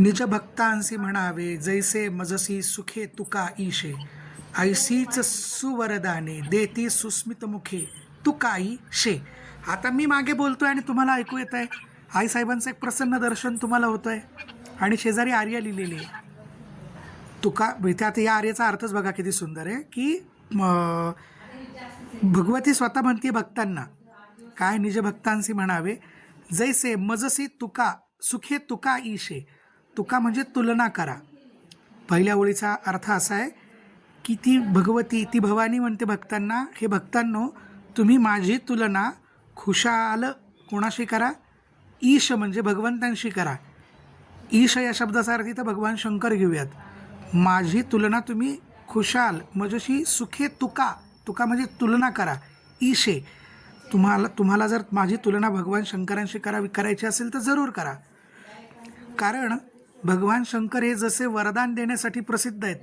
निज भक्तांसी म्हणावे जैसे मजसी सुखे तुका ईशे. ऐसीच सुवरदाने देती सुस्मित मुखे तुकाई शे आता मी मागे बोलतोय आणि तुम्हाला ऐकू येत आहे आई साहेबांचं एक प्रसन्न दर्शन तुम्हाला होतंय. आणि शेजारी आर्या लिहिलेली आहे. तुका इथे आता या आर्याचा अर्थच बघा किती सुंदर आहे की भगवती स्वतः म्हणते भक्तांना. काय निज भक्तांशी म्हणावे जैसे मजसी तुका सुखे तुका ईशे. तुका म्हणजे तुलना करा. पहिल्या ओळीचा अर्थ असा आहे की ती भगवती ती भवानी म्हणते भक्तांना हे भक्तांनो तुम्ही माझी तुलना खुशाल कोणाशी करा? ईश म्हणजे भगवंतांशी करा. ईश या शब्दाचा अर्थ इथं भगवान शंकर घेऊयात. माझी तुलना तुम्ही खुशाल म्हणजेशी सुखे तुका तुका म्हणजे तुलना करा ईशे. तुम्हाला तुम्हाला जर माझी तुलना भगवान शंकरांशी करावी करायची असेल तर जरूर करा. कारण भगवान शंकर हे जसे वरदान देण्यासाठी प्रसिद्ध आहेत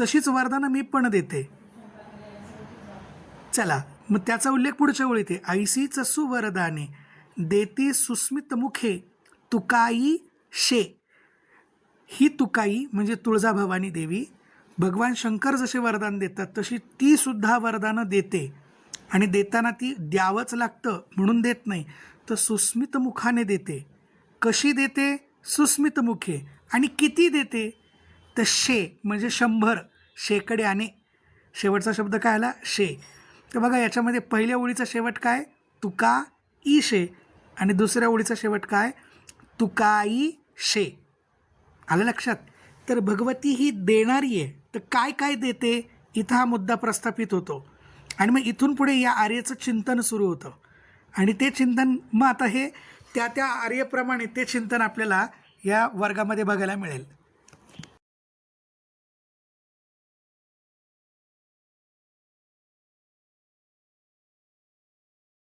तशीच वरदानं मी पण देते. चला मग त्याचा उल्लेख पुढच्या ओळीत आहे. ऐसी चसू वरदाने देती सुस्मित मुखे तुकाई शे. ही तुकाई म्हणजे तुळजाभवानी देवी भगवान शंकर जसे वरदान देतात तशी ती सुद्धा वरदानं देते. आणि देताना ती द्यावंच लागतं म्हणून देत नाही. तर सुस्मित मुखाने देते. कशी देते? सुस्मित मुखे. आणि किती देते? तर शे म्हणजे शंभर. शेकडे आणि शेवटचा शब्द काय आला? शे. तर बघा याच्यामध्ये पहिल्या ओळीचा शेवट काय? तुका ई शे. आणि दुसऱ्या ओळीचा शेवट काय? तुकाई शे. आलं लक्षात? तर भगवती ही देणारी आहे. तर काय काय देते? इथं हा मुद्दा प्रस्थापित होतो. आणि मग इथून पुढे या आर्याचं चिंतन सुरू होतं. आणि ते चिंतन मग आता हे त्या त्या आर्यप्रमाणे ते चिंतन आपल्याला या वर्गामध्ये बघायला मिळेल.